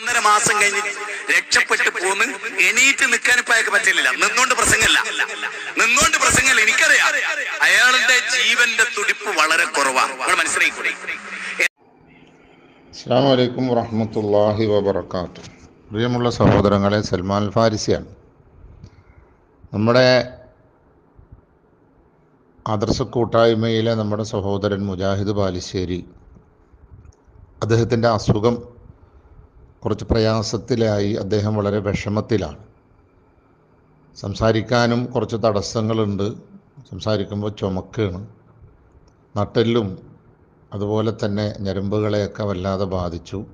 ഒന്നര മാസം കഴിഞ്ഞ് രക്ഷപ്പെട്ട് പോന്ന് എണീറ്റ് നിൽക്കാൻ ഇപ്പൊ അയാൾക്ക് പറ്റില്ല നിന്നോണ്ട് പ്രസംഗമല്ല നിന്നോണ്ട് പ്രസംഗമല്ല എനിക്കറിയാം. അയാളുടെ ജീവന്റെ തുടിപ്പ് വളരെ കുറവാണ് നിങ്ങൾ മനസ്സിലായിക്കൂടെ അസ്സാം വലൈക്കും വറഹമത്തല്ലാഹി വബർക്കാത്തു പ്രിയമുള്ള സഹോദരങ്ങളെ സൽമാൻ ഫാരിസിയാണ്. നമ്മുടെ ആദർശ കൂട്ടായ്മയിലെ നമ്മുടെ സഹോദരൻ മുജാഹിദ് ബാലിശ്ശേരി അദ്ദേഹത്തിന്റെ അസുഖം കുറച്ച് പ്രയാസത്തിലായി അദ്ദേഹം വളരെ വിഷമത്തിലാണ്. സംസാരിക്കാനും കുറച്ച് തടസ്സങ്ങളുണ്ട്. സംസാരിക്കുമ്പോൾ ചുമക്കാണ്. നട്ടെല്ലും അതുപോലെ തന്നെ ഞരമ്പുകളെയൊക്കെ വല്ലാതെ ബാധിച്ചു.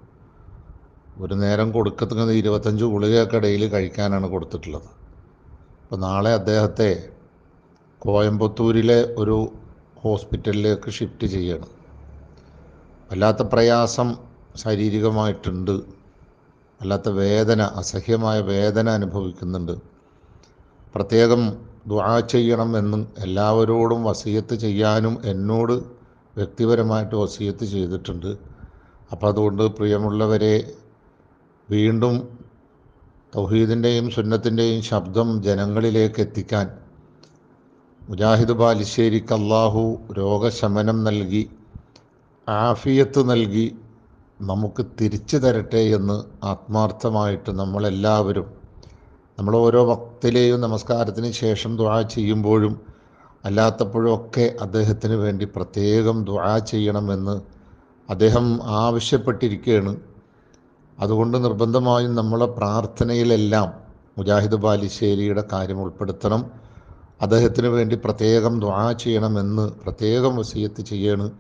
ഒരു നേരം കൊടുക്കുന്നത് ഇരുപത്തഞ്ച് ഗുളികയൊക്കെ ഡെയിലി കഴിക്കാനാണ് കൊടുത്തിട്ടുള്ളത്. അപ്പോൾ നാളെ അദ്ദേഹത്തെ കോയമ്പത്തൂരിലെ ഒരു ഹോസ്പിറ്റലിലേക്ക് ഷിഫ്റ്റ് ചെയ്യണം. വല്ലാത്ത പ്രയാസം ശാരീരികമായിട്ടുണ്ട്. വല്ലാത്ത വേദന അസഹ്യമായ വേദന അനുഭവിക്കുന്നുണ്ട്. പ്രത്യേകം ദുആ ചെയ്യണമെന്നും എല്ലാവരോടും വസീയത്ത് ചെയ്യാനും എന്നോട് വ്യക്തിപരമായിട്ട് വസീയത്ത് ചെയ്തിട്ടുണ്ട്. അപ്പോൾ അതുകൊണ്ട് പ്രിയമുള്ളവരെ വീണ്ടും തൗഹീദിന്റെയും സുന്നത്തിന്റെയും ശബ്ദം ജനങ്ങളിലേക്ക് എത്തിക്കാൻ മുജാഹിദ് ബാലിശ്ശേരിക്ക് അള്ളാഹു രോഗശമനം നൽകി ആഫിയത്ത് നൽകി നമുക്ക് തിരിച്ചു തരട്ടെ എന്ന് ആത്മാർത്ഥമായിട്ട് നമ്മളെല്ലാവരും നമ്മൾ ഓരോ ഭക്തിലെയും നമസ്കാരത്തിന് ശേഷം ദുആ ചെയ്യുമ്പോഴും അല്ലാത്തപ്പോഴും ഒക്കെ അദ്ദേഹത്തിന് വേണ്ടി പ്രത്യേകം ദുആ ചെയ്യണമെന്ന് അദ്ദേഹം ആവശ്യപ്പെട്ടിരിക്കുകയാണ്. അതുകൊണ്ട് നിർബന്ധമായും നമ്മളെ പ്രാർത്ഥനയിലെല്ലാം മുജാഹിദ് ബാലിശ്ശേരിയുടെ കാര്യം ഉൾപ്പെടുത്തണം. അദ്ദേഹത്തിന് വേണ്ടി പ്രത്യേകം ദുആ ചെയ്യണമെന്ന് പ്രത്യേകം വസീയത്ത് ചെയ്യാണ്.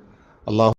അള്ളാഹു